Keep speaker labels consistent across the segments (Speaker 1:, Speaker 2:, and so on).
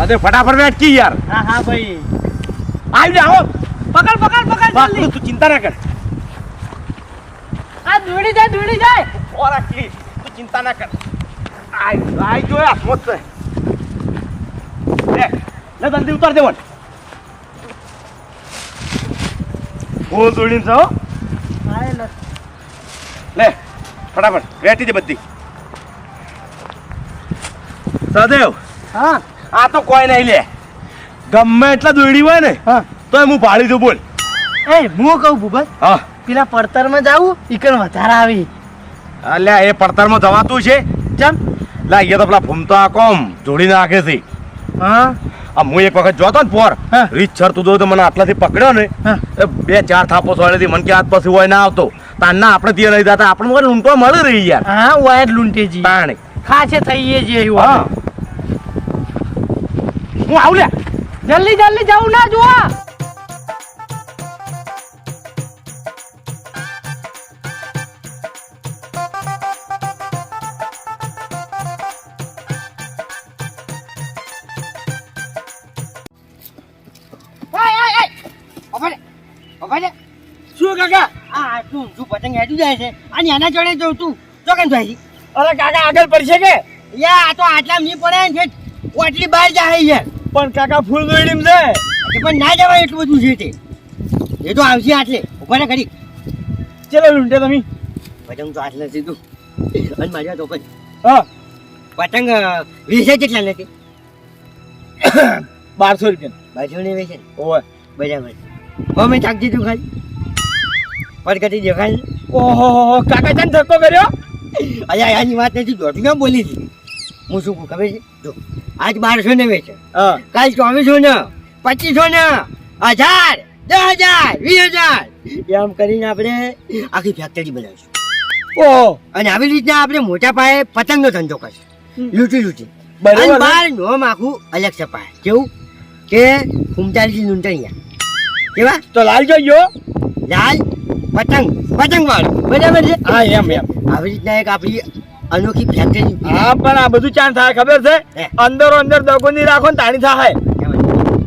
Speaker 1: અરે ફટાફટ વેટકી યાર.
Speaker 2: હા હા ભાઈ.
Speaker 1: આવી જાઓ
Speaker 2: પકડ પકડ પકડ જલ્દી.
Speaker 1: તું ચિંતા ના કર.
Speaker 2: આ દોડી જાય દોડી જાય.
Speaker 1: ઓરા કી તું ચિંતા ના કર. આઈ આઈ જો આ મોત લે લે જલ્દી ઉતાર દેવન. બોલ દોડીને
Speaker 2: જાઓ. લે.
Speaker 1: ફટાફટ બેઠી દે બધી. સદેવ
Speaker 2: હા.
Speaker 1: આ તો કોઈ નહીં લે. ગમે એટલા દોડી હોય ને તોય હું પાડી દઉં બોલ.
Speaker 2: એ હું કહું ભૂપત?
Speaker 1: હા.
Speaker 2: પેલા પડતરમાં જાવું ઈકણ વધારે આવી.
Speaker 1: અલ્યા એ પડતરમાં જવાતું છે.
Speaker 2: ચમ.
Speaker 1: લા એ તો પેલા ભૂમતા કોમ જોડી નાખે છે.
Speaker 2: હા.
Speaker 1: આ હું એક વખત જોતો ને પોર. રીત છર તું તો મને આટલાથી પકડ્યો ને બે ચાર થાપો સોળેથી મને કે હાથ પછી હોય ના આવતો. તારના આપણે ત્યાં નહીં જતા આપણને લૂંટવા મળી રહી યાર.
Speaker 2: હા વાયર લૂંટેજી.
Speaker 1: પાણી
Speaker 2: ખાસે થઈએ છીએ
Speaker 1: હા. હું આવું લે.
Speaker 2: જલ્દી જલ્દી જવું ના જોવા
Speaker 3: શું કાકા? આ આટલું ઊંચું પતંગ હેઠું જાય છે. અને એના જોડે જો તું. જો કેમ થાય? છે
Speaker 1: અરે કાકા આગળ પડશે કે?
Speaker 3: યા આ તો આટલા નહીં પડે ને છે ઓટલી બહાર જાય યાર
Speaker 1: પણ કાકા ફૂલ દોડીમ છે
Speaker 3: પણ ના જવાય એટલું બધું છે તે. એ તો આવશે આટલે. ઉપર ને કરી
Speaker 1: ચલો લૂંટે તમે.
Speaker 3: પતંગ તો આટલે સીધું અને માર્યા તો પણ
Speaker 1: હા.
Speaker 3: પતંગ વેચે જેટલા નથી
Speaker 1: બારસો રૂપિયા.
Speaker 3: બારસો ને વેચે.
Speaker 1: ઓવે.
Speaker 3: બરાબર. હવે થાક દીધું ખાલી. પડકતી દેખાય ને
Speaker 1: ઓહો કાકા ચાન ધક્કો કર્યો?
Speaker 3: અજા આની વાત નથી. દોઢ બોલી હતી. હું શું કહું ખબર છે? જો આજ બારસો ને વેચે.
Speaker 1: હા.
Speaker 3: કાલ ચોવીસો ને પચીસો ને હજાર દસ હજાર વીસ હજાર. એમ કરીને આપણે આખી ફેક્ટરી બનાવીશું.
Speaker 1: ઓ.
Speaker 3: અને આવી રીતના આપણે મોટા પાયે પતંગનો ધંધો કરશું. લૂંટી લૂંટી.
Speaker 1: બરાબર
Speaker 3: બાર નોમ આખું અલગ સપાય. કેવું? કે ફૂમતાલજી લૂંટણિયા કેવા?
Speaker 1: તો લાલ જોઈજો
Speaker 3: લાલ પતંગ. પતંગ વાળો બરાબર છે?
Speaker 1: હા એમ એમ.
Speaker 3: આવી રીતના એક આપણી અનોખી ફેક્ટરી
Speaker 1: હા પણ આ બધું ચાન થાય ખબર છે. અંદરો અંદર દગોની રાખો ને તાણી થાય.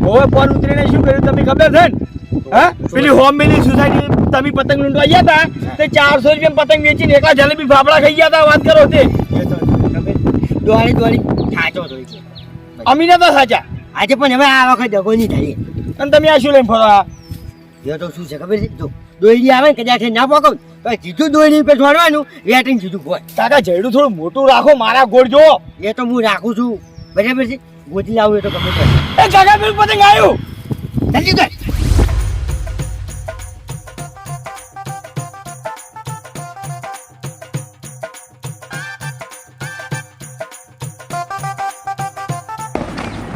Speaker 1: હવે પર ઉતરીને શું કર્યું તમે ખબર છે ને? હા? પેલી હોમ મિલી સોસાયટી તમે પતંગ લૂંટવા ગયા હતા તે ચારસો રૂપિયા પતંગ વેચીને એકલા જલેબી ફાફડા ખાઈ ગયા હતા વાત કરો તે.
Speaker 3: દોડી દોડી સાચો જોઈ
Speaker 1: અમીને તો સાચા
Speaker 3: આજે પણ હવે આ વખત દગો નહીં થાય
Speaker 1: અને તમે આ શું લઈને ફરો આ?
Speaker 3: તો શું છે ખબર છે? જો દોયડી આવે ને કદાચ ના પોકો તો સીધું દોયડી ઉપર છોડવાનું વેટિંગ સીધું ગોળ
Speaker 1: કાકા જયડું થોડું મોટું રાખો મારા ગોળ જો
Speaker 3: એ તો હું રાખું છું. બરાબર છે? ગોતી લાવું એ તો ગમે તે
Speaker 1: એ કાકા બિલ પતંગ આવ્યું
Speaker 3: જલ્દી કર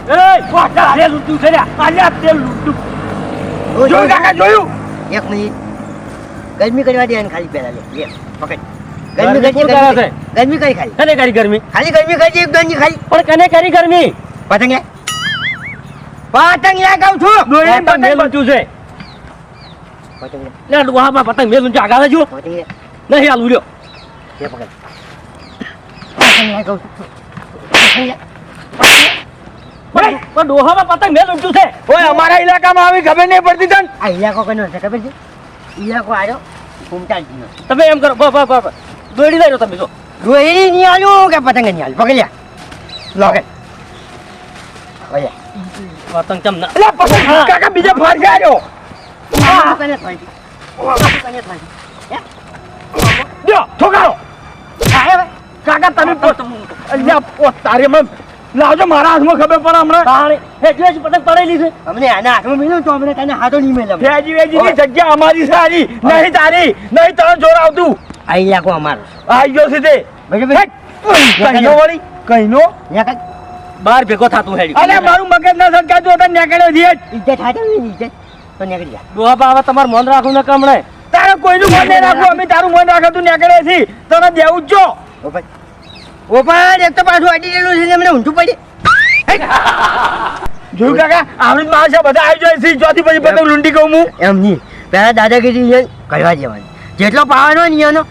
Speaker 1: એ વાટા રે આ છે રે આ તે લૂટું જોયું કાકા જોયું?
Speaker 3: એક મિનિટ. ગરમી કરવા દે ખાલી પહેલા લે. લે પકડ.
Speaker 1: ગરમી
Speaker 3: ગરમી કરી ગરમી. કરી ખાલી
Speaker 1: કને કરી ગરમી?
Speaker 3: ખાલી ગરમી કરી એક ગરમી ખાલી
Speaker 1: પણ કને કરી ગરમી?
Speaker 3: પતંગ પતંગ લે કહું છું.
Speaker 1: દોરી પતંગ લૂંટ્યું છે.
Speaker 3: પતંગ લે.
Speaker 1: લે ડોહામાં પતંગ મેલ
Speaker 3: પતંગ
Speaker 1: નહીં
Speaker 3: પકડ. પતંગ લે કહું છું.
Speaker 1: પણ પણ ડોહામાં પતંગ મેં લૂંટ્યું છે. ઓય અમારા ઇલાકામાં આવી ખબર નહીં પડતી તને?
Speaker 3: આ ઇલાકો કનો છે ખબર છે? ઇલાકો આવ્યો
Speaker 1: તમે એમ કરો બસ બસ દોડી લઈ તમે જો.
Speaker 3: દોડી નહીં આલું કે પતંગ નહીં આલું પકડ લે લોકે
Speaker 1: પતંગ ચમ ના પતંગ કાકા બીજા ફાર જો ઠોકારો. કાકા તમે પોત અલ્યા પોત તારે મને લાવજો મારા હાથમાં ખબર પડે હમણાં. તાણે એટલે જ પતંગ પડેલી છે.
Speaker 3: અમને આના હાથમાં મેલ્યો તો અમને તને હાથો નહીં મેલ્યો
Speaker 1: વેજી વેજી જગ્યા અમારી સારી નહીં તારી નહીં તને જોર આવતું.
Speaker 3: આઈ લાગો અમારો.
Speaker 1: આઈ ગયો છે તે. વળી. કહીનો
Speaker 3: યા
Speaker 1: બાર ભેગો થાતું હેડી અરે મારું મગજ ના સટકાતું હતા નેકળ્યો છે
Speaker 3: ઇજ્જત હાથે ઇજ્જત તો નીકળી જા.
Speaker 1: દોહા બાવા તમાર મન રાખવું ને કમણે તારે કોઈનું મન નહીં રાખવું અમે તારું મન રાખતું નેકળે છે તને દેવું જ જો.
Speaker 3: ઓપન પણ એક તો પાછું અડી ગયેલું છે એમને ઊંધું પડી.
Speaker 1: જોયું કાકા આવડી છે બધા આવી જાય છે ચોથી પછી બધા લૂંટી કહું હું.
Speaker 3: એમ નહીં. પહેલાં દાદાગીરી કરવા દેવાની જેટલો પાવાનો ને એનો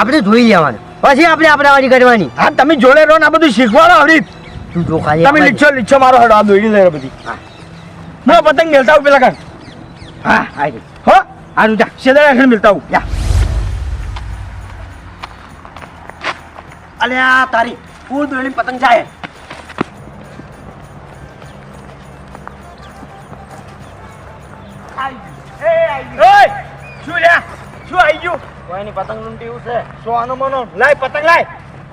Speaker 3: આપણે જોઈ લેવાનો. પછી આપણે આપણા વાળી કરવાની.
Speaker 1: હા તમે જોડે રહો ને આ બધું શીખવાડો આવડી તું જો ખાલી
Speaker 4: તમે લીચો લીચો મારો હડો આ દોડી લઈ બધી.
Speaker 1: હા.
Speaker 4: હું પતંગ મેલતા હું પેલા કાન.
Speaker 1: હા આવી
Speaker 4: હો
Speaker 1: આનું જા.
Speaker 4: સેદા રાખીને મેલતા હું
Speaker 1: જા. અલ્યા તારી ફૂલ દોડી પતંગ જાય
Speaker 4: શું લ્યા શું આવી ગયું
Speaker 1: કોઈની પતંગ લૂંટી છે
Speaker 4: સો આનો મનો લાય પતંગ લાય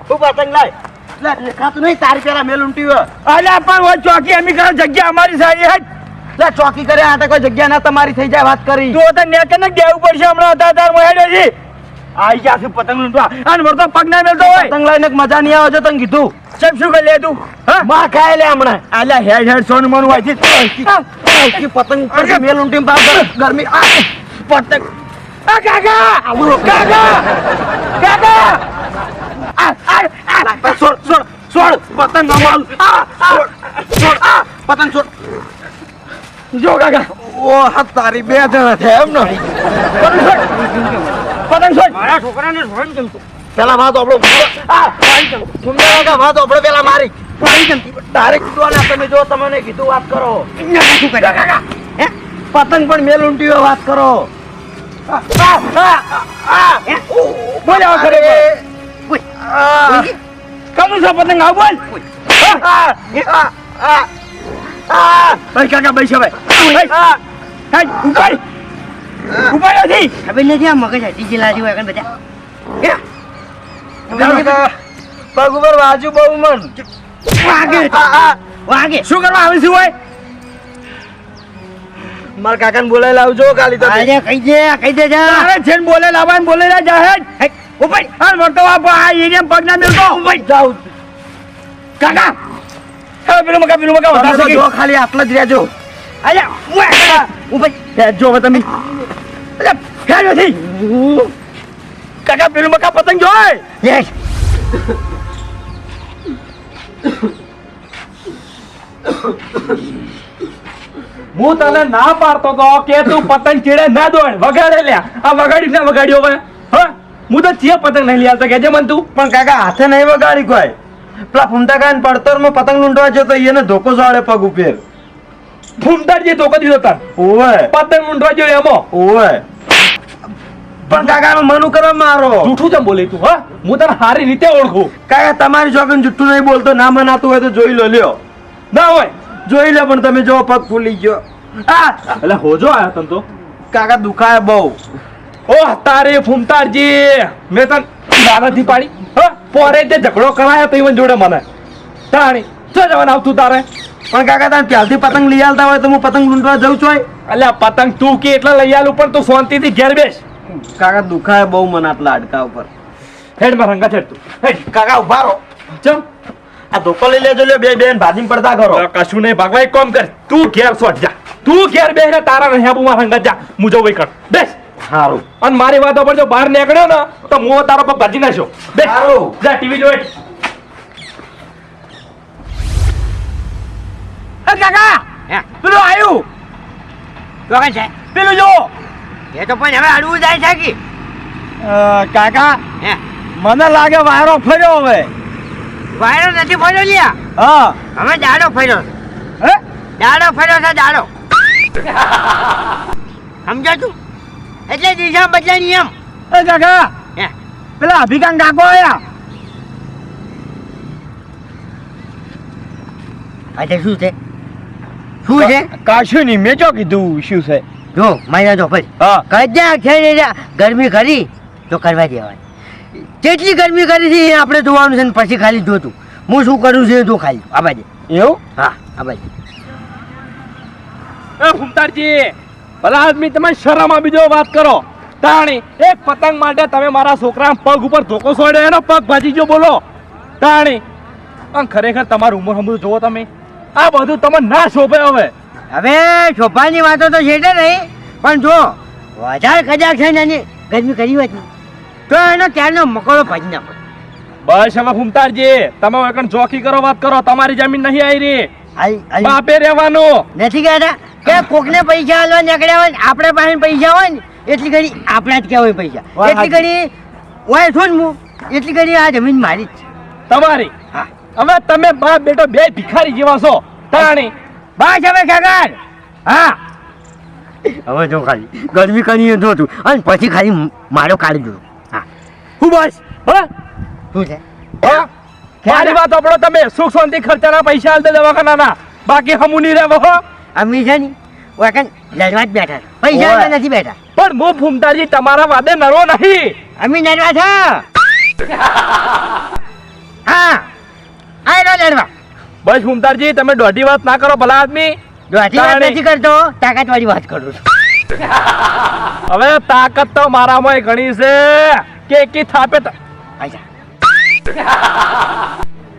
Speaker 4: તું પતંગ લાય
Speaker 1: લે દેખાતું નહીં તારી પેલા મેં લૂંટી
Speaker 4: અલ્યા પણ ચોકી એમી કરો જગ્યા અમારી સારી હટ
Speaker 1: લે ચોકી કરે આ તો કોઈ જગ્યા ના તમારી થઈ જાય વાત કરી
Speaker 4: તું કે ને દેવું પડશે હમણાં હતા તાર મોહેડો છે આઈ જા છે પતંગ લૂંટવા. અને વળતો પગ ના મેલતો હોય.
Speaker 1: પતંગ લઈને મજા નહીં આવે છે તને કીધું.
Speaker 4: ચેપ શું કરી લે તું? હા?
Speaker 1: માં ખાય લે હમણાં.
Speaker 4: અલ્યા હેડ હેડ સોનું મનું હોય છે
Speaker 1: પતંગ પર મેલ લૂંટી બાપ ગરમી. આ
Speaker 4: પતંગ. આ કાકા! કાકા! કાકા! આ આ
Speaker 1: છોડ છોડ છોડ પતંગ અમારું. આ આ, છોડ આ પતંગ છોડ
Speaker 4: જો કાકા
Speaker 1: ઓ હાથ તારી બે જણા છે એમ ને.
Speaker 4: પતંગ છોડ પતંગ છોડ
Speaker 1: મારા છોકરાને છોડ કેમ તું પેલા વાત આપણો આ સુંદર કાકા વાત આપણે પેલા મારી. પાડી કેમ ડાયરેક્ટ કીધું ને તમે જો તમને કીધું વાત કરો. શું કર્યા કાકા? હે? પતંગ પણ મેલ ઊંટી વાત કરો. આ, આ, આ, આ, હે?
Speaker 4: બોલ આવા કરે
Speaker 1: અરે, ઉઈ,
Speaker 4: છે પતંગ આવ બોલ.
Speaker 1: આ, આ, આ,
Speaker 4: ભાઈ કાકા ભાઈ છે ભાઈ ઉપાડ. ઉપાડ નથી.
Speaker 1: ખબર નથી આ મગજ હટી ગયેલા છે આગળ બધા. પગ ઉપર વાજુ બહુ મન. વાગે. વાગે.
Speaker 4: શું કરવા આવે છે હોય
Speaker 1: મારા કાકાને બોલાવી લાવજો કાલી તો અરે કહી દે કહી દે
Speaker 4: તારે જેન બોલે લાવાન બોલે લા જાહેર ઉપર હાલ વર્તો આ એરિયા પગ ના મેલતો
Speaker 1: ઉપર જાઉં.
Speaker 4: કાકા હવે પેલું મકા પેલું મકા વધારે
Speaker 1: તમે જો ખાલી આટલા જ રહેજો.
Speaker 4: અલ્યા
Speaker 1: ઉપર
Speaker 4: હેડ જો હવે તમે. અલ્યા હેડ નથી કાકા પેલું મકા પતંગ જોય
Speaker 1: યસ.
Speaker 4: હું તને ના પાડતો તો કે તું પતંગ ચીડે ના દોડ. વગાડે લ્યા. આ વગાડી ના વગાડ્યો હવે. હા? હું તો ચિયા પતંગ નહીં લ્યા તો કેજે મન તું.
Speaker 1: પણ કાકા હાથે નહીં વગાડી કોઈ. પેલા ફૂમતા કાન પડતરમાં પતંગ લૂંટવા જતો એને ધોકો સાડે પગ ઉપર.
Speaker 4: ફૂમતાર જે ધોકો દીધો તાર.
Speaker 1: ઓવે.
Speaker 4: પતંગ લૂંટવા જોઈએ એમો.
Speaker 1: ઓવે. પણ કાકા મનુ કરો મારો.
Speaker 4: જૂઠું જેમ બોલે તું હા? હું તને સારી રીતે ઓળખું.
Speaker 1: કાકા તમારી જોગન જુઠ્ઠું નહીં બોલતો ના મનાતું હોય તો જોઈ લો લ્યો.
Speaker 4: ના હોય.
Speaker 1: જોઈ લે પણ તમે જો પગ ફૂલી ગયો. આ!
Speaker 4: એટલે હોજો આયા તમ તો.
Speaker 1: કાકા દુખાય બહુ.
Speaker 4: ઓહ તારે ફૂમતારજી. મેં તને દાદાથી પાડી હા પોરે તે ઝઘડો કરાયો તો જોડે મને. તાણી ચો જવાનું આવતું તારે?
Speaker 1: પણ કાકા તારે ત્યારથી પતંગ લઈ આવતા હોય તો હું પતંગ લૂંટવા જઉં છું
Speaker 4: એટલે પતંગ તું કે એટલે લઈ આલું પણ તું શાંતિથી ઘેર બેસ.
Speaker 1: કાકા દુખાય બહુ મને આટલા અડકા ઉપર.
Speaker 4: હેડમાં રંગા છેડ તું. હેડ.
Speaker 1: કાકા ઊભા રહો.
Speaker 4: ચમ.
Speaker 1: આ ધોકો લઈ લેજો લે બે બેન ભાજી પડતા કરો.
Speaker 4: કશું નહીં ભાગવા એક કામ કર. તું ઘેર સોટ જા. તું ઘેર બેસ ને તારા રહ્યા આબુ માં રંગા જા. મુજો જવું કર. બેસ.
Speaker 1: સારું
Speaker 4: અને મારી વાતો પર જો બહાર નીકળ્યો ને તો હું તારો પર ભાજી નાખ્યો.
Speaker 1: સારું.
Speaker 4: જા ટીવી જોઈ. એ કાકા! પેલું આવ્યું
Speaker 1: તો કઈ છે?
Speaker 4: પેલું જો.
Speaker 1: એ તો પણ હવે અડવું જાય છે કે?
Speaker 4: કાકા
Speaker 1: હે?
Speaker 4: મને લાગે વાયરો ફર્યો હવે.
Speaker 1: વાયરો નથી ફર્યો લ્યા.
Speaker 4: હા.
Speaker 1: હવે દાડો ફર્યો.
Speaker 4: હે?
Speaker 1: દાડો ફર્યો છે દાડો. સમજો તું? એટલે દિશા બદલાની એમ.
Speaker 4: એ કાકા પેલા અભિકાન કાકો આયા.
Speaker 1: આજે શું છે? શું છે?
Speaker 4: કાશું નહીં મેં જો કીધું શું છે?
Speaker 1: જો માર્યા જો ભાઈ
Speaker 4: હા.
Speaker 1: કદાચ છે ને ગરમી કરી તો કરવા દેવાય. કેટલી ગરમી કરી છે એ આપણે જોવાનું છે ને પછી ખાલી જોતું હું શું કરું છું જો ખાલી. આ બાજુ.
Speaker 4: એવું?
Speaker 1: હા આ બાજુ.
Speaker 4: એ ફૂમતારજી ભલા આદમી તમે શરમ આ બીજો વાત કરો. તાણી એક પતંગ માટે તમે મારા છોકરા પગ ઉપર ધોકો છોડ્યો એનો પગ ભાજી ગયો બોલો. તાણી પણ ખરેખર તમારું ઉંમર સમજુ જોવો તમે. આ બધું તમે ના શોભે હવે.
Speaker 1: હવે શોભાની વાતો તો છે જ નહીં પણ જો વધારે કજાક છે ને એની ગરમી કરી હતી તો. એનો ત્યારનો મકોડો ભાજી નાખો.
Speaker 4: બસ હવે ફૂમતારજી તમે એકણ ચોકી કરો વાત કરો તમારી જમીન નહીં આવી રહી બાપે રહેવાનું.
Speaker 1: નથી કહેતા કે કોકને પૈસા આલવા નીકળ્યા હોય ને આપણે પાસે પૈસા હોય ને એટલી ઘડી આપણા જ કહેવાય પૈસા? એટલી ઘડી હોય છું ને હું? એટલી ઘડી આ જમીન મારી જ છે.
Speaker 4: તમારી?
Speaker 1: હા.
Speaker 4: હવે તમે બાપ બેટો બે ભિખારી જેવા છો. તાણી.
Speaker 3: બસ હવે ખેગર. હા. હવે જો ખાલી ગરમી કરી જો તું અને પછી ખાલી મારો કાઢી દો હા.
Speaker 4: હું બસ? હા?
Speaker 3: શું છે?
Speaker 4: હા? મારી વાત આપણો તમે. સુખ શાંતિ ખર્ચાના પૈસા હાલ લેવા દવાખાનાના. બાકી હમુ નહીં રહેવો હો?
Speaker 3: અમી છે ને વાકન લડવા જ બેઠા. પૈસા
Speaker 4: ઓય.
Speaker 3: નથી બેઠા.
Speaker 4: પણ હું ફૂમતાજી તમારા વાદે નરો નહીં.
Speaker 3: અમી લડવા છો? હા આયરો લડવા
Speaker 4: બસ ફૂમતાજી તમે દોઢી વાત ના કરો ભલા આદમી.
Speaker 3: દોઢી વાત નથી કરતો તાકાત વાળી વાત કરું છું.
Speaker 4: હવે તાકાત તો મારામાં ઘણી છે. કે એકી થાપે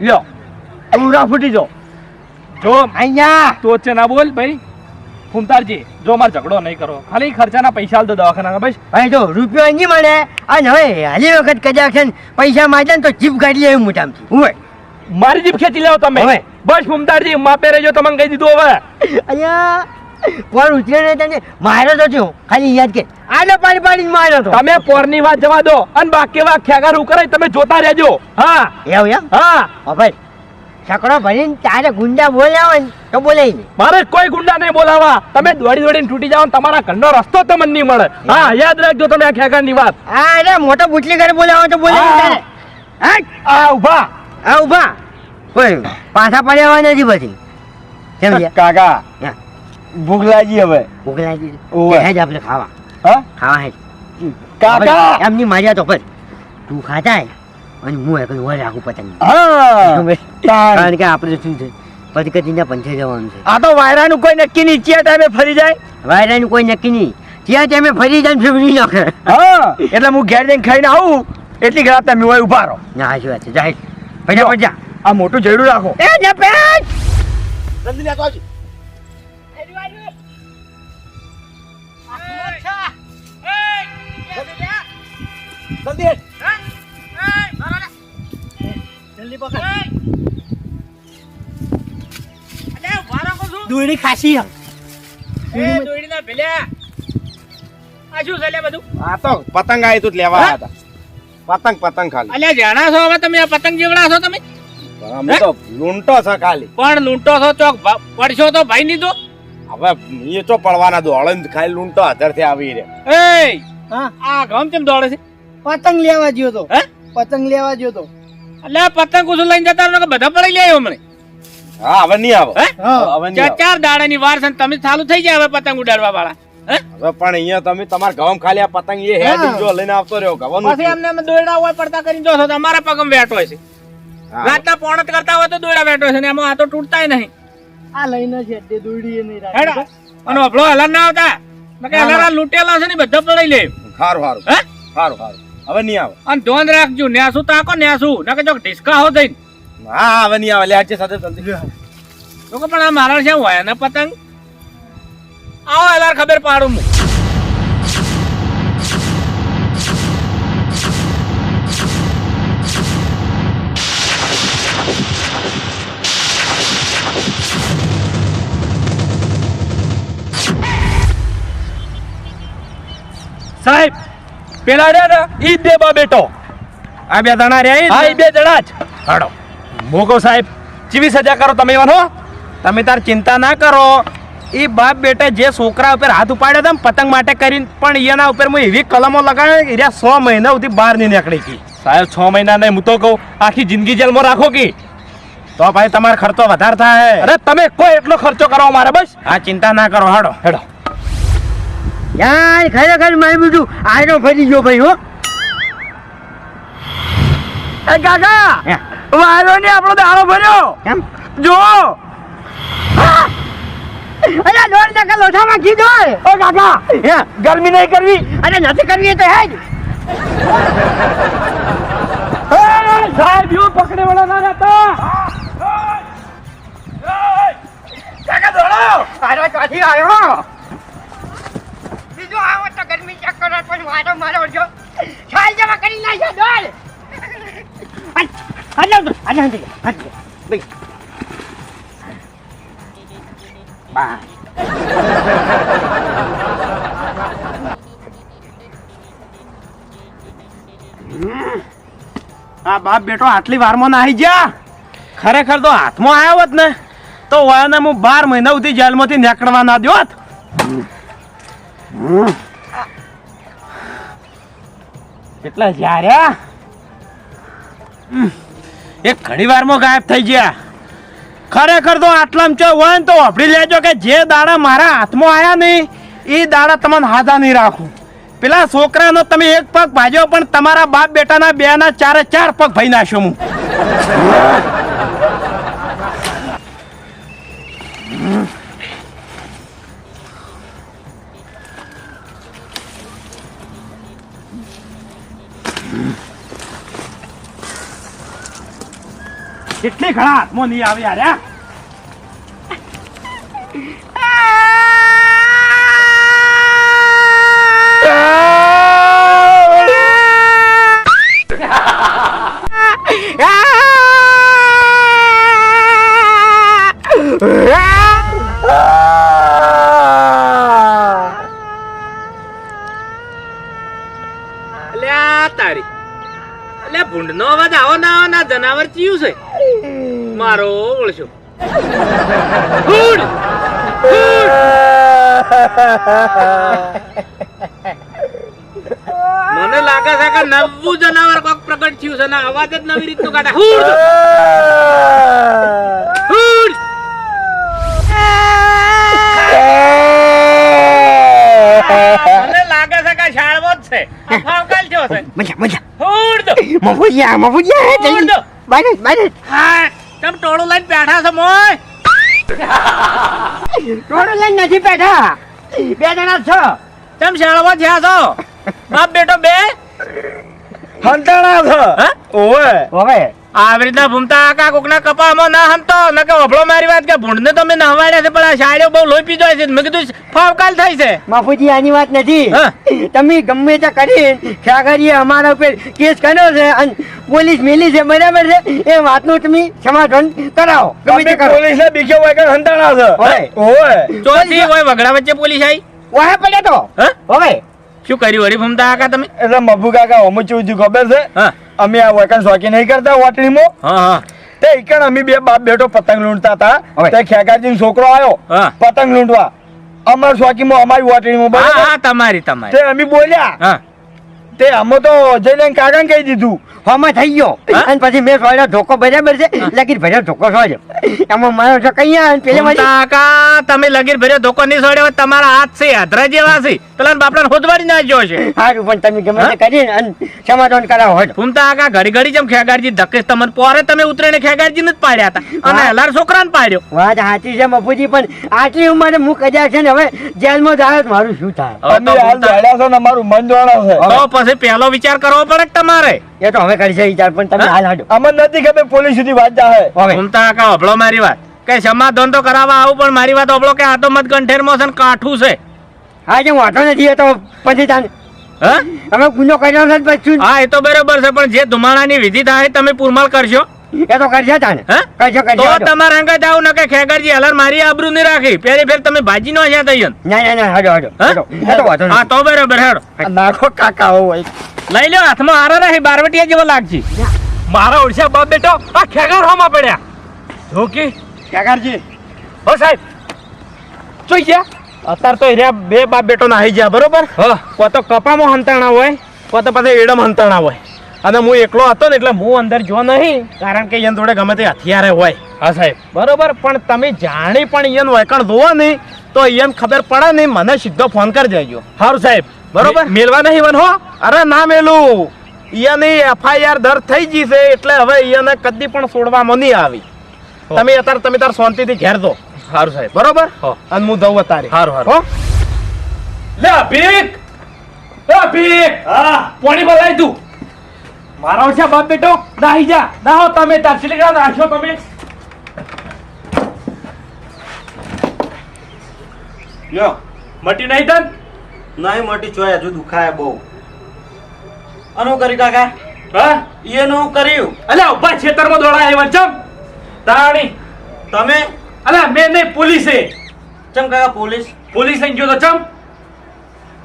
Speaker 4: લ્યો. ઉરા ફૂટી જો. જો
Speaker 3: અહીંયા
Speaker 4: તો છે ના બોલ ભાઈ. ફૂમતારજી જો માર ઝઘડો નહીં કરો. ખાલી ખર્ચાના પૈસા દો દવાખાના બસ.
Speaker 3: ભાઈ જો રૂપિયો અહીં મળે અને હવે હાલી વખત કદાચ છે પૈસા માંગે ને તો જીભ કાઢી લે મોટામથી હોય
Speaker 4: મારી જીભ ખેંચી લેવો તમે.
Speaker 3: હવે.
Speaker 4: બસ ફૂમતારજી માપે રહેજો તમને કહી દીધું હવે.
Speaker 3: અહીંયા પોર ઉતરે ને તને માર્યો તો છું. ખાલી યાદ કે આને પાડી પાડીને માર્યો તો.
Speaker 4: તમે પોરની વાત જવા દો અને બાકી વાત ખ્યાગાર હું કરે તમે જોતા રહેજો. હા
Speaker 3: એવું એમ?
Speaker 4: હા
Speaker 3: ભાઈ. સકડો ભરીને તારે ગુંડા બોલ્યા હોય ને તો બોલે નહીં.
Speaker 4: મારે કોઈ ગુંડા નહીં બોલાવા. તમે દોડી દોડીને તૂટી જાવ તમારા ઘરનો રસ્તો તમને નહીં મળે. હા. યાદ રાખજો તમે આ ખ્યાગારની વાત.
Speaker 3: હા અરે મોટો બુટલી ઘરે બોલાવો તો બોલે નહીં તારે
Speaker 4: આ ઊભા
Speaker 3: આ ઊભા કોઈ પાછા પડ્યા નથી પછી. સમજ્યા
Speaker 4: કાકા. ભૂખ લાગી હવે.
Speaker 3: ભૂખ લાગી. હે જ આપણે ખાવા.
Speaker 4: હા?
Speaker 3: ખાવા હે
Speaker 4: કાકા!
Speaker 3: એમની માર્યા તો પર તું ખાતા હે? અને હું એક વર રાખું પતંગ કારણ કે આપણે શું છે પછી પંથે જવાનું છે
Speaker 4: આ તો વાયરાનું કોઈ નક્કી નહીં ચિયા ટાઈમે ફરી જાય
Speaker 3: વાયરાનું કોઈ નક્કી નહીં ત્યાં ટાઈમે ફરી જાય ને ફેરવી નાખે
Speaker 4: હા એટલે હું ઘેર જઈને ખાઈને આવું એટલી ઘણા તમે હોય ઊભા રહો
Speaker 3: ના હાચી વાત છે જાહેર પૈસા જા
Speaker 4: આ મોટું જયડું રાખો
Speaker 3: એ
Speaker 4: જ આવજો જલ્દી હેડ. જલ્દી પકડ.
Speaker 2: દોડી ખાસી હમ.
Speaker 5: આ તો પતંગ આવી તું લેવા આવ્યા હતા પતંગ પતંગ ખાલી.
Speaker 2: અલ્યા જાણા છો હવે તમે આ પતંગ જેવડા છો તમે?
Speaker 5: અમે તો લૂંટો છો ખાલી.
Speaker 2: પણ લૂંટો છો ચોક પડશો તો ભાઈ ની તો.
Speaker 5: હવે એ તો પડવાના દોડે ને ખાલી લૂંટો હાજરથી આવી રે.
Speaker 2: એ
Speaker 6: હા.
Speaker 2: આ ગમ કેમ દોડે છે?
Speaker 6: પતંગ લેવા જ્યો તો.
Speaker 2: હે?
Speaker 6: પતંગ લેવા જ્યો તો.
Speaker 2: એટલે પતંગ કુશું લઈને જતા રહો બધા પડી લે હમણે.
Speaker 5: હા હવે નહીં આવે. હવે
Speaker 2: ચાર ચાર દાડાની વાર છે તમે ચાલુ થઈ જાય હવે પતંગ ઉડાડવા વાળા
Speaker 5: હવે પણ અહીંયા તમે તમારા ઘઉં ખાલી આ પતંગ એ હેડ જો લઈને આવતો રહ્યો ઘઉં
Speaker 2: પછી એમને એમ દોયડા હોય પડતા કરીને જોશો તો અમારા પગમ વેટ હોય છે. રાતના પોણત કરતા હોય તો દોયડા વેટ હોય છે ને એમાં આ તો તૂટતાય નહીં.
Speaker 6: આ લઈને છે તે દોડી નહીં
Speaker 2: હેડા. અને અભળો હલન ના આવતા. નકે
Speaker 6: ના,
Speaker 2: લૂટેલા છે ને બધા પડી લે.
Speaker 5: સારું સારું
Speaker 2: હે?
Speaker 5: સારું સારું હવે નહીં આવે.
Speaker 2: અને ધોન રાખજો ન્યાસુ તાકો ન્યાસુ નકે જો ઢીસકા હો થઈને.
Speaker 5: હા હવે નહીં આવે. લે આજે સાથે જલ્દી
Speaker 2: લોકો પણ આ મારા છે હોય ને પતંગ. આવો એલાર ખબર પાડું હું.
Speaker 4: સાહેબ પેલા રહ્યા ને ઈ બે બા બેટો
Speaker 5: આ બે જણા રે
Speaker 4: હા ઈ બે જણા જ. હાડો. મોકો સાહેબ ચીવી સજા કરો તમે એવાનો
Speaker 5: તમે તાર ચિંતા ના કરો. એ બાપ બેટે જે છોકરા ઉપર હાથ ઉપાડ્યો હતો પતંગ માટે કરીને પણ એના ઉપર હું એવી કલમો લગાવી કે રહ્યા છ મહિના સુધી બહાર નહીં નીકળી ગઈ
Speaker 4: સાહેબ છ મહિના નહીં હું તો કહું આખી જિંદગી જેલમાં રાખો કે.
Speaker 5: તો ભાઈ તમારો ખર્ચો વધારે થાય.
Speaker 4: અરે તમે કોઈ એટલો ખર્ચો કરો મારે બસ.
Speaker 5: આ ચિંતા ના કરો હાડો.
Speaker 4: હેડો.
Speaker 3: યાર ખરેખર મારી બીજું આયરો ફરી ગયો ભાઈ હો.
Speaker 4: એ કાકા વાયરો ને આપણો દાડો ભર્યો.
Speaker 3: કેમ?
Speaker 4: જો
Speaker 3: અરે દોઢ ટકા લોઠામાં કીધો
Speaker 4: ઓ કાકા ગરમી નહીં કરવી.
Speaker 3: અરે નથી કરવી તો હે
Speaker 4: સાહેબ યુ પકડે વાળા ના રહેતા. કાકા દોડો.
Speaker 3: આરો ચોથી આવ્યો. આવો તો ગરમી ચક્કર પણ મારો મારો જો. છાલ જમા કરી નાખ્યો ડોલ હલો તો હલો હલો ભાઈ. બા.
Speaker 5: આ બાપ બેટો આટલી વારમાં ના આવી ગયા?
Speaker 4: ખરેખર તો હાથમાં આવ્યો હોત ને. તો વયાને હું બાર મહિના સુધી જેલમાંથી નીકળવા ના હોત કેટલા જ્યાં એક ઘડી વારમાં ગાયબ થઈ ગયા. ખરેખર તો આટલામાં ચો હોય તો વાપરી લેજો કે જે દાડા મારા હાથમાં આયા નહીં, એ દાડા તમને હાથા નહીં રાખું. પેલા છોકરાનો તમે એક પગ ભાજ્યો પણ તમારા બાપ બેટાના બે ના ચારે ચાર પગ ભાઈ નાખ્યો હું. કેટલી ઘણા હાથમાં નહીં આવી યાર
Speaker 2: ભૂંડનો અવાજ આવો ના આવો ના, જનાવર ચીયું છે. મારો ઓળશો! મને લાગે છે કે નવું જનાવર કોક પ્રગટ થયું છે ના અવાજ જ નવી રીતનું કાઢે. હુડ હુડ મને લાગે છે કે શાળવો જ છે. ફાવકાલ થયો છે.
Speaker 3: મજા મજા.
Speaker 2: હુડ
Speaker 3: જલ્દી
Speaker 2: દો
Speaker 3: બારે બારે.
Speaker 2: હા તમે ટોળો લઈને બેઠા છો મોય?
Speaker 3: ટોળો લઈને નથી બેઠા. બે જણા છો.
Speaker 2: તમે શાળામાં થયા છો? બાપ બેટો બે?
Speaker 1: હંતાણા છો? ઓવે.
Speaker 3: ઓવે.
Speaker 2: આવી રીતના ભૂમતા આકા કોકના કપામાં ના હમતો ન કે ઓભળો મારી વાત કે ભૂંડને તો મેં નહવાડ્યા છે પણ આ શાળીઓ બહુ લોહી પીધો છે. મેં કીધું ફાવકાલ થાય છે.
Speaker 3: બાપુજી આની વાત નથી. તમે ગમે તે કરી ખ્યાગારીએ અમારા ઉપર કેસ કર્યો છે અને પોલીસ મેલી છે બરાબર છે? એ વાતનું તમે સમાધાન કરાવો. ગમે તે કરો.
Speaker 1: પોલીસ ને બીજો હોય કે હંતાણા છે.
Speaker 3: ઓવે
Speaker 2: ચોથી હોય વગડા વચ્ચે પોલીસ આવી
Speaker 3: વાહે પડે તો? હવે?
Speaker 2: શું કર્યું? વળી કાકા તમે?
Speaker 1: એટલે મફુ કાકા અમે ચેવું થયું ખબર છે?
Speaker 2: હા.
Speaker 1: અમે આ વકન શોખી નહીં કરતા વાટણીમાં
Speaker 2: હા હા.
Speaker 1: તે ઈકણ અમે બે બાપ બેટો પતંગ લૂંટતા હતા. તે ખેગાજી છોકરો આવ્યો. પતંગ લૂંટવા. અમાર શોખીમાં અમારી વાટણીમાં
Speaker 2: હા હા તમારી તમારી.
Speaker 1: તે અમે બોલ્યા.
Speaker 2: હા.
Speaker 1: તે અમે તો જઈને કાકા કહી દીધું.
Speaker 3: હમણાં થઈ ગયો. અને પછી મેં સોયડો ધોકો બરાબર છે લગીર ભર્યો ધોકો સોજો એમાં મારો છો કઈ પેલે મારી
Speaker 2: ભૂમતા તમે લગીર ભર્યો ધોકો નહીં છોડ્યો તમારા હાથ છે હાથરા જેવા છે. પેલા બાપડા હોદવાડી નાખ્યો છે.
Speaker 3: સારું પણ તમે ગમે તે કરીને અને સમાધાન કરાવો હજો
Speaker 2: ભૂમતા આકા ઘડી ઘડી જેમ ખેગાડજી ધક્કે તમને પોરે તમે ઉતરીને ખેગાડજી ને જ પાડ્યા હતા અને
Speaker 3: હા.
Speaker 2: હલાર છોકરાને પાડ્યો.
Speaker 3: વાત સાચી છે મફુજી પણ આટલી ઉંમરે હું કદાચ છે ને હવે જેલમાં જાય મારું શું થાય?
Speaker 2: તો
Speaker 1: અમે હાલ છે ને અમારું મન છે.
Speaker 2: તો પછી પહેલો વિચાર કરવો પડે તમારે?
Speaker 3: એ તો હવે કરી છે વિચાર પણ તમે હાલ હાડો
Speaker 1: અમને નથી ખબર પોલીસ સુધી વાત જાહે.
Speaker 3: હવે.
Speaker 2: ઘૂમતા કા અભળો મારી વાત. કે સમાધાન તો કરાવવા આવું પણ મારી વાત અભળો કે આ તો મત ગંઠેરમાં છે કાઠું છે.
Speaker 3: હા જે વાંધો નથી એ તો પછી તાન
Speaker 2: હા?
Speaker 3: અમે ગુનો કર્યો નથી પછી?
Speaker 2: હા એ તો બરોબર છે પણ જે ધુમાડાની વિધિ થાય તમે પૂરમાલ કરશો?
Speaker 3: એ તો કરશે તાને
Speaker 2: હા?
Speaker 3: કરશો
Speaker 2: તો તમારે અંગે જાવ ને કે ખેગરજી હલર મારી આબરૂ ની રાખી. પેલી ફેર તમે ભાજી નો છે તૈયન
Speaker 3: ના ના ના હડો હડો
Speaker 2: હા?
Speaker 3: એ તો
Speaker 2: હા તો બરાબર હેડો
Speaker 1: નાખો કાકા હોય
Speaker 2: લઈ લ્યો હાથમાં હારા નહીં બારવટિયા જેવો લાગશે.
Speaker 4: મારા ઓળશા બાપ બેટો આ ખેગર હોમાં પડ્યા. જોકી
Speaker 3: ખેગરજી.
Speaker 4: હો સાહેબ. જોઈ ગયા? અત્યારે તો એરિયા બે બાપ બેટો નાહી ગયા બરોબર? કો તો કપામાં હંતાણા હોય કો તો પછી એડમ હંતાણા હોય. અને હું એકલો હતો ને એટલે હું અંદર જો નહીં. કારણ કે એન જોડે ગમે તે હથિયારે હોય. હા સાહેબ. બરોબર પણ તમે જાણી પણ એન વળકણ જોવો નહીં તો એમ ખબર પડે નહીં મને સીધો ફોન કરી દેજો. સારું સાહેબ. બરોબર? મેલવા નહીં વન હો? અરે ના મેલું. એની એફઆઈઆર દર થઈ ગઈ છે એટલે હવે એને કદી પણ છોડવામાં નહીં આવી. તમે અત્યારે તમે તાર શાંતિથી ઘેર દો સારું સાહેબ. બરોબર? અને હું દઉં અત્યારે. સારું સારું હો? લે ભીખ એ ભીખ હા. પાણી બોલાય તું મારા છે બાપ બેટો નાહી જા. નાહો તમે તાર સિલેકડા નાખ્યો તમે.
Speaker 7: યો
Speaker 4: મટી નહીં તન?
Speaker 7: નહીં મટી ચોય જો દુખાય બહુ. અનો કરી કાકા?
Speaker 4: હા?
Speaker 7: એનું કર્યું.
Speaker 4: અલ્યા ઊભા ખેતરમાં દોડાય એવા ચમ. તાણી.
Speaker 7: તમે?
Speaker 4: અલ્યા મેં નહીં પોલીસે.
Speaker 7: ચમ કાકા પોલીસ?
Speaker 4: પોલીસ લઈને ગયો તો ચમ.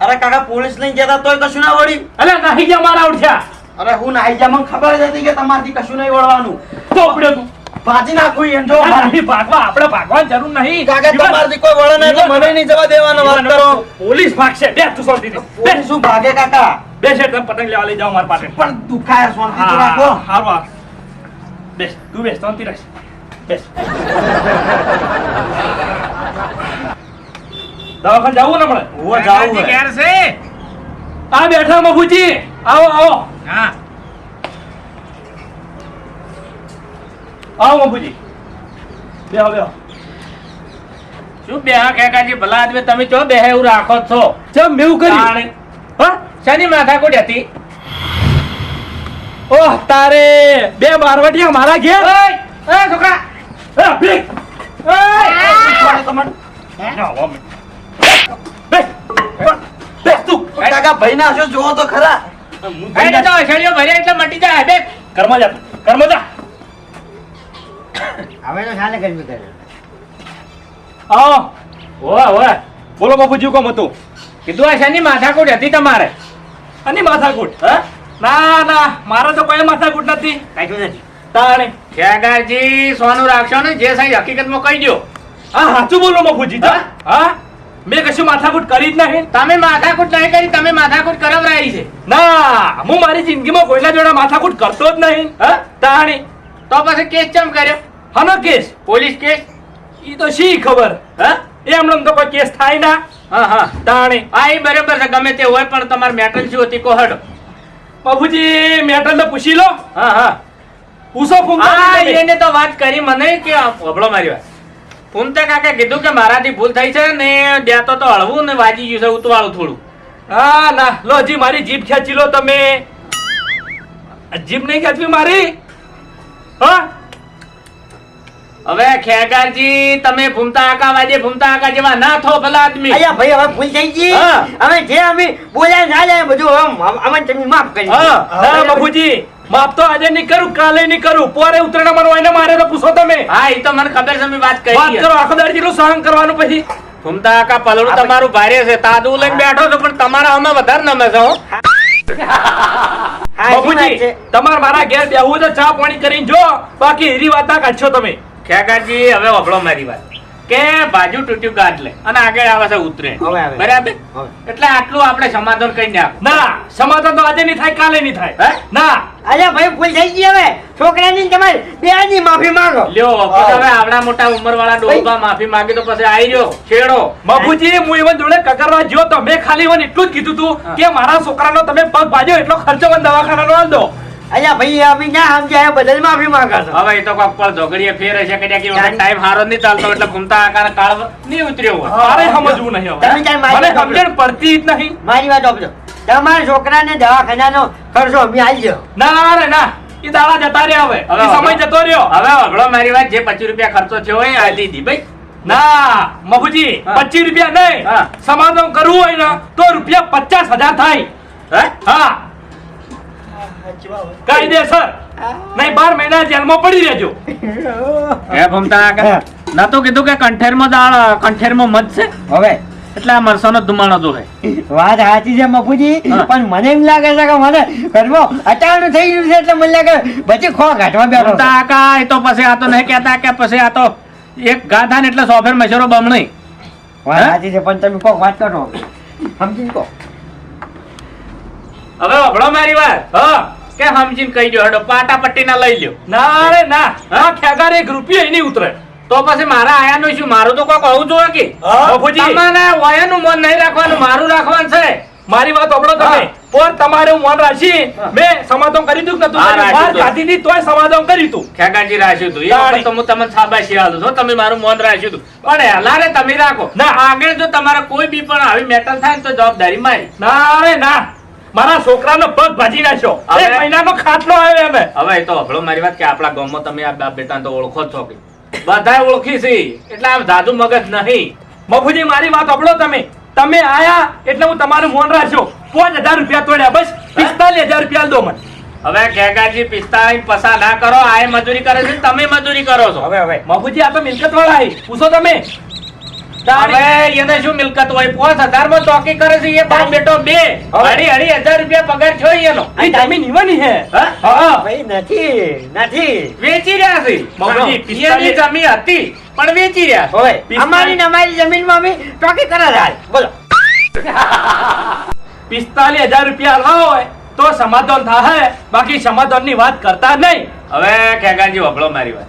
Speaker 7: અરે કાકા પોલીસ લઈને ગયા તોય કશું ના વળી.
Speaker 4: અલ્યા નાહી જા મારા ઉઠ્યા
Speaker 7: અરે હું નાઈ જા મને ખબર જ હતી કે તમારથી કશું નહીં વળવાનું.
Speaker 4: તો પડ્યો તું.
Speaker 3: ભાજી નાખું એમ જો.
Speaker 4: નહીં ભાગવા આપણે ભાગવાની જરૂર નહીં.
Speaker 3: કાકા તમારથી કોઈ વળે નહીં તો મને નહીં જવા દેવાનો વાત કરો.
Speaker 4: પોલીસ ભાગશે. બે તું શાંતિથી બે.
Speaker 3: શું ભાગે કાકા?
Speaker 4: બે છે તમે પતંગ લેવા લઈ જાઓ મારા પાસે.
Speaker 3: પણ દુખાય સોન રાખો.
Speaker 4: હારું આ બેસ તું બેસ શાંતિ રાખ. બેસ દવાખાને જવું ને મળે
Speaker 3: હું.
Speaker 2: જાવું. છે.
Speaker 4: આ બેઠા મફુજી આવો આવો.
Speaker 2: હા.
Speaker 4: આવો મફુજી બેહો બેહો.
Speaker 2: શું બે કાકાજી? ભલા આદમી તમે ચો બે એવું રાખો છો?
Speaker 4: ચમ મેવું
Speaker 2: કરી.
Speaker 4: હા
Speaker 2: શાની માથાકૂટ હતી?
Speaker 4: ઓહ તારે બે બારવટિયા મારા ઘેર?
Speaker 2: ઓય છોકરા.
Speaker 4: એ, ભીખ! બેસ તું.
Speaker 3: કાકા ભાઈ ના જો જોવો તો ખરા.
Speaker 2: એને તો અષાઢીઓ ભર્યા એટલે મટી જાય. બે
Speaker 4: કર્મ જા કર્મ જા.
Speaker 6: હવે તો શાને ગરમી કરે.
Speaker 4: આવો ઓય ઓય બોલો બાપુજી કોમ હતું?
Speaker 2: કીધું આ શાની માથાકૂટ હતી તમારે?
Speaker 4: અને માથાકૂટ?
Speaker 2: હા?
Speaker 4: ના ના મારે તો કોઈ માથાકૂટ નથી.
Speaker 2: કાંઈ નથી.
Speaker 4: તાણે.
Speaker 2: ખેગારજી સોનું રાખશો ને જે સાહેબ હકીકતમાં કહી દો
Speaker 4: હા સાચું બોલો બાપુજી તો હા? મેં કશું માથાકૂટ કરી જ નહીં.
Speaker 2: તમે માથાકૂટ નહીં કરી તમે માથાકૂટ કરાવરાઈ છે.
Speaker 4: ના હું મારી જિંદગીમાં કોઈના જોડે માથાકૂટ કરતો જ નહીં.
Speaker 2: હ?
Speaker 4: તાણી.
Speaker 2: તો પછી કેસ ચમ કર્યો?
Speaker 4: હનો કેસ?
Speaker 2: Police case?
Speaker 4: ઈ તો શી ખબર?
Speaker 2: હા?
Speaker 4: એ હમણાં તો કોઈ કેસ થાય ના.
Speaker 2: હા હા.
Speaker 4: તાણી.
Speaker 2: હા એ બરાબર છે ગમે તે હોય પણ તમારે મેટલ શું હતી કો
Speaker 4: બાબુજી મેટલ તો પૂછી લો.
Speaker 2: હા હા.
Speaker 4: પૂછો ફૂમ
Speaker 2: એને તો વાત કરી મને કે હબળો મારી વાત. ફૂમતે કાકે કીધું કે મારાથી ભૂલ થઈ છે ને દેતો તો હળવું ને વાજી ગયું છે ઉતવાળું થોડું.
Speaker 4: હા ના લો હજી મારી જીભ ખેંચી લો તમે. જીભ નહીં ખેંચવી મારી? હા?
Speaker 2: હવે ખેગારજી તમે ભૂમતા આકા વાજે ભૂમતા આકા જેવા ના થો ભલા આદમી.
Speaker 3: અયા ભાઈ હવે ભૂલ થઈ ગઈ. હવે જે અમે બોલ્યા ના જાય બધું અમને તમે માફ કરી
Speaker 4: હા. બાપુજી. માફ તો આજે નહીં કરું કાલે નહીં કરું. પોરે ઉતરેણા મારો એને મારે તો પૂછો તમે.
Speaker 2: હા એ તો મને ખબર છે મેં વાત
Speaker 4: વાત
Speaker 2: કરો
Speaker 4: આખો દાડી જેટલું સહન કરવાનું પછી.
Speaker 2: ભૂમતા આકા પલડું તમારું ભારે છે તાદુ લઈને બેઠો છો પણ તમારા અમે વધારે નમે છો
Speaker 4: બાપુજી તમારે મારા ઘેર બેહવું તો ચા પાણી કરીને જો બાકી હીરી વાત કાઢશો તમે.
Speaker 2: ખેગારજી હવે વફળો મારી વાત. કે બાજુ તૂટ્યું ગાઢ લે. અને આગળ આવે છે ઉતરે. બરાબર? એટલે આટલું આપણે સમાધાન કરી નાખ.
Speaker 4: ના સમાધાન તો આજે નહીં થાય કાલે નહીં થાય. ના.
Speaker 3: અરે ભાઈ ભૂલ થઈ ગઈ હવે. છોકરાની ને તમારે બેની માફી માંગો.
Speaker 2: લ્યો પછી હવે આપણા મોટા ઉંમર વાળા ડોબા માફી માંગે તો પછી આવી રહ્યો છેડો.
Speaker 4: બાપુજી હું એવન જોડે કકરવા જ્યો તો મેં ખાલી એવન એટલું જ કીધું તું કે મારા છોકરાનો તમે પગ ભાજ્યો એટલો ખર્ચો મને દવાખાનાનો આલ દો.
Speaker 3: અલ્યા ભાઈ અમે ના સમજાય બદલ માફી માંગા છો.
Speaker 2: હવે તો કોક પર ઝઘડીએ ફેરે છે કે કે ટાઈમ હારો નહીં ચાલતો એટલે ઘૂમતા આકાર કાળ નહીં ઉતર્યો હોય.
Speaker 4: મારે સમજવું નહીં
Speaker 3: તમે
Speaker 4: હવે
Speaker 3: ક્યાંય મારી
Speaker 4: મને સમજણ પડતી જ નહીં.
Speaker 3: મારી વાત આપજો તમારા છોકરાને દવાખાનાનો ખર્ચો અમે આલજો
Speaker 4: ના રે ના એ દાડા જતા રહ્યા હવે.
Speaker 2: હવે
Speaker 4: સમય જતો રહ્યો.
Speaker 2: હવે વભળો મારી વાત જે પચીસ રૂપિયા ખર્ચો થયો હોય એ આ દીધી ભાઈ.
Speaker 4: ના મફુજી. પચીસ રૂપિયા નહીં. સમાધાન કરવું હોય ને તો રૂપિયા પચાસ હજાર થાય.
Speaker 2: હે?
Speaker 4: હા. કાયદેસર નહીં બાર મહિના જેલમાં પડી રહેજો.
Speaker 2: હે ભમતા ના તો કીધું કે કંઠેરમાં દાળ કંઠેરમાં મત છે?
Speaker 3: હવે
Speaker 2: એટલે આ મરસાનો ધુમાડો હે
Speaker 3: વાત સાચી છે મફુજી. પણ મને એમ લાગે છે કે મને ઘરમાં અટાણું થઈ ગયું છે એટલે મને લાગે પછી ખો ઘાટવા બેઠો
Speaker 2: આકા એ તો પછી આ તો નહીં કહેતા કે પછી આ તો એક ગાધા ને એટલે સોફેર મશરો બમણી.
Speaker 3: વાત સાચી છે પણ તમે કોક વાત કરો. સમજી કહો
Speaker 2: હવે વભળો મારી વાત.
Speaker 4: હ.
Speaker 2: કે સમજીને કહી દો હડો પાટા પટ્ટીના લઈ લ્યો.
Speaker 4: ના રે ના. આ ખેગાર એક રૂપિયો નહીં ઉતરે.
Speaker 2: તો પછી મારા આયાનું શું? મારું તો કોક હોવું જોઈએ કે?
Speaker 4: બાપુજી.
Speaker 2: તમારે વયાનું મન નહીં રાખવાનું મારું રાખવાનું છે.
Speaker 4: મારી વાત સાંભળો તમે. પણ તમારે હું મન રાખી મે સમાધાન કરી દઉં કે નતું?
Speaker 2: હા, તું.
Speaker 4: કાઢી હતી તોય સમાધાન કરી તું.
Speaker 2: ખેગાજી રાખ્યું તું એ તો હું તમને શાબાશી આલું છું. તમે મારું મન રાખ્યું તું પણ હલારે તમે રાખો.
Speaker 4: ના.
Speaker 2: આગળ જો તમારે કોઈ બી પણ આવી મેટલ થાય ને તો જવાબદારી મારી.
Speaker 4: ના રે ના. મારા છોકરાનો પગ ભાજી નાખ્યો. એક મહિનાનો ખાટલો આવ્યો અમે
Speaker 2: હવે એ તો હભળો મારી વાત કે આપણા ગામમાં તમે આ બાપ બેટા તો ઓળખો છો કે. બધા ઓળખી છે. એટલે આમ દાદુ મગજ નહીં.
Speaker 4: મફુજી મારી વાત હભળો તમે. તમે આયા એટલે હું તમારું મોન રાખ્યો પાંચ હજાર રૂપિયા તોડ્યા બસ. પિસ્તાલીસ હજાર રૂપિયા દો મને.
Speaker 2: હવે ખેગાજી પિસ્તાળીસ પસા ના કરો. આ મજૂરી કરે છે તમે મજૂરી કરો છો.
Speaker 3: હવે હવે.
Speaker 4: મફુજી આ તો મિલકત વાળા પૂછો તમે.
Speaker 2: હવે એને શું મિલકત હોય? પાંચ હજારમાં ચોકી કરે છે એ બાપ બેટો બે. અઢી અઢી હજાર રૂપિયા પગાર છો એનો.
Speaker 4: જમીન ઈવાની હે?
Speaker 2: હા?
Speaker 4: હા.
Speaker 3: ભાઈ નથી નથી.
Speaker 2: વેચી રહ્યા છે.
Speaker 4: બાપુજી,
Speaker 2: એની
Speaker 4: પિસ્તાલીસ-
Speaker 2: જમીન હતી પણ વેચી રહ્યા
Speaker 3: હોય અમારી ને અમારી જમીનમાં અમે ચોકી કરે છે બોલો.
Speaker 4: પિસ્તાલીસ હજાર રૂપિયા આલવા હોય તો સમાધાન થાય બાકી સમાધાનની વાત કરતા નહીં.
Speaker 2: હવે ખેગાજી વભળો મારી વાત.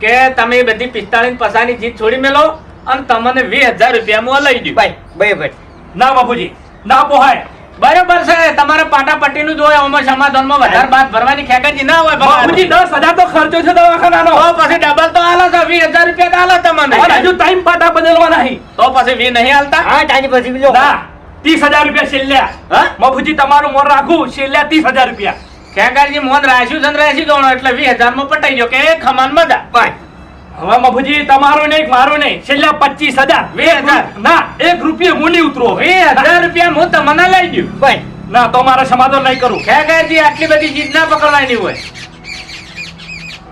Speaker 2: કે તમે બધી પિસ્તાળીસ પસાની જીત છોડી મેલો? અને તમને વીસ હજાર રૂપિયા હું લઈ દઉં
Speaker 3: ભાઈ ભાઈ ભાઈ.
Speaker 4: ના બાપુજી ના પોહાય.
Speaker 2: બરોબર છે તમારે પાટાપટ્ટી નું જોય આમાં સમાધાનમાં વધારે બાદ ભરવાની ખેગાજી ના હોય
Speaker 4: બાપુજી દસ હજાર તો ખર્ચો છે દવાખાનાનો.
Speaker 2: તો પછી ડબલ તો આલો છો વીસ હજાર રૂપિયા તો હાલો તમને.
Speaker 4: હજુ ટાઈમ પાટા બદલવા નહીં.
Speaker 2: તો પછી વી નહીં હાલતા
Speaker 3: હા ટાઈમ પછી બીજો
Speaker 4: ના ત્રીસ હજાર રૂપિયા છેલ્લ્યા
Speaker 2: હા?
Speaker 4: બાપુજી તમારું મોન રાખું છેલ્લ્યા ત્રીસ હજાર રૂપિયા.
Speaker 2: ખેગાજી મોન રાશ્યું છે રાશી રાખ્યું દોણો એટલે વીસ હજારમાં પટાઈ ગયો કે ખમાન મજા
Speaker 3: ભાઈ
Speaker 4: હવે બાપુજી તમારું નહીં મારું નહીં. છેલ્લા પચીસ હજાર.
Speaker 2: બે હજાર.
Speaker 4: ના એક રૂપિયા હું ઉતરો
Speaker 2: બે હજાર રૂપિયા હું તમને લઈ ગયું.
Speaker 3: ભાઈ
Speaker 4: ના તો મારે સમાધાન નહીં કરું.
Speaker 2: ખેગાજી આટલી બધી જીત ના પકડવાની હોય.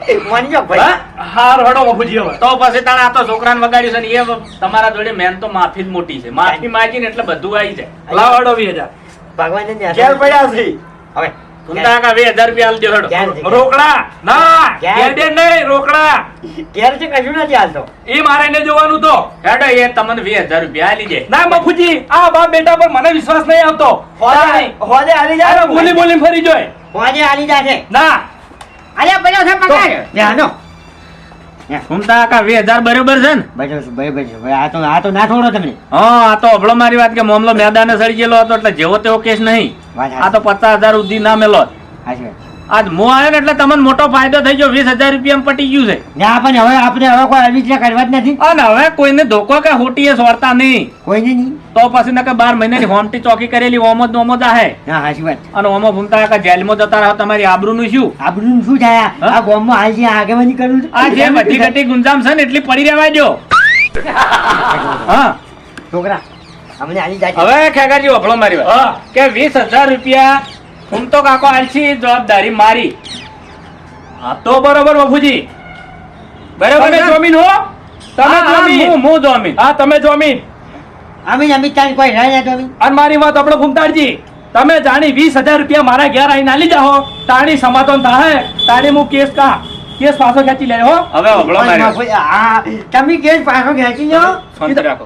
Speaker 3: એ ભાઈ.
Speaker 2: હા?
Speaker 4: હાર હડો હવે.
Speaker 2: તો પછી તાણે આ તો છોકરાને વગાડ્યું છે ને એ તમારા જોડે મેન તો માફી જ મોટી છે. માફી માંગી ને એટલે બધું આવી જાય.
Speaker 4: લાવ હડો વીસ હજાર.
Speaker 1: પડ્યા છે.
Speaker 3: હવે
Speaker 2: તુંતા કા વીસ હજાર રૂપિયા આલજો હડો.
Speaker 4: રોકડા? ના? ગેરડે નહીં રોકડા.
Speaker 3: ઘેર છે કશું નથી હાલતો.
Speaker 4: એ મારે એને જોવાનું તો.
Speaker 2: હેડો એ તમને વીસ હજાર રૂપિયા આલી દે.
Speaker 4: ના બાપુજી આ બાપ બેટા પર મને વિશ્વાસ નહીં આવતો.
Speaker 1: હોદે હોદે હાલી જાય
Speaker 4: બોલી બોલી ફરી જોય.
Speaker 3: હોજે હાલી જાશે
Speaker 4: ના.
Speaker 3: અલ્યા પેલો છે પકડ ધ્યાનો
Speaker 2: તુંતા કા વે હજાર બરોબર છે ને?
Speaker 3: ભાઈ આ તો આ તો ના છોડો તમને
Speaker 2: હા આ તો મારી વાત કે મામલો મેદાને સડી ગયેલો હતો એટલે જેવો તેવો કેસ નહીં. આ તો પચાસ હજાર સુધી ના મેલો. આજ મો આવ્યો ને એટલે તમને મોટો ફાયદો થઈ ગયો. વીસ હજાર રૂપિયા પટી ગયું છે.
Speaker 3: ના પણ હવે આપણે હવે કોઈ આવી રીતે કરવા જ નથી.
Speaker 2: અને હવે કોઈને ધોકો કે હોટીએ સોરતા નહીં.
Speaker 3: કોઈને નહીં.
Speaker 2: તો પછી નકે બાર મહિનાની હોમટી ચોકી કરેલી ઓમો જ ઓમો જાહે હા.
Speaker 3: ના વાત.
Speaker 2: અને ઓમો ભૂમતા કાકા જેલમાં જતા રહો તમારી આબરૂનું શું?
Speaker 3: આપણું શું થાય? આ ગામમાં હાલ જે આગેવાની કરું.
Speaker 2: આ જે બધી ઘટી ગુંજામ છે ને એટલી પડી રહેવા દો હા.
Speaker 3: છોકરા અમને હાલી જાય
Speaker 2: હવે ખેગાજી વફળો મારી વાત. કે વીસ હજાર રૂપિયા હું તો કાકો આલસી જવાબદારી મારી.
Speaker 4: હા તો બરોબર બાપુજી.
Speaker 2: બરોબર
Speaker 4: તમે જોમીન હો? તમે
Speaker 2: હા, હા, હું- જોમીન.
Speaker 4: હા તમે જોમીન.
Speaker 3: અમે અમે ચાલ કોઈ રહે ના તો
Speaker 4: અને મારી વાત આપણો ઘૂમતાડજી તમે જાણી વીસ હજાર રૂપિયા મારા ઘેર આવીને આલી જાઓ. તાણી સમાધાન થાય તાણી હું કેસ કા કેસ પાછો ખેંચી લે હો.
Speaker 2: હવે ઓબળો મારી
Speaker 3: તમે કેસ પાછો ખેંચી જાઓ.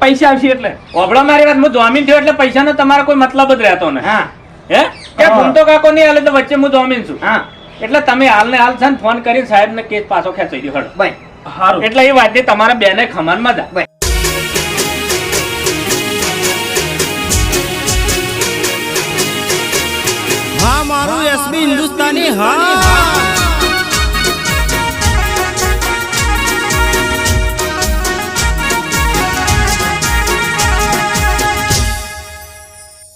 Speaker 4: પૈસા આવશે એટલે.
Speaker 2: ઓબળો મારી વાત હું જોમીન થયો એટલે પૈસાનો તમારો કોઈ મતલબ જ રહેતો ને
Speaker 3: હા.
Speaker 2: હે? કે ભૂમતો કાકો નહીં હાલે તો વચ્ચે હું જોમીન છું.
Speaker 3: હા.
Speaker 2: એટલે તમે હાલ ને હાલ છે ને ફોન કરીને સાહેબ ને કેસ પાછો ખેંચી દો હડો.
Speaker 3: ભાઈ
Speaker 4: સારું
Speaker 2: એટલે એ વાતે તમારા બેને ખમાનમાં જા
Speaker 8: હા મારું એસબી હિન્દુસ્તાની હા.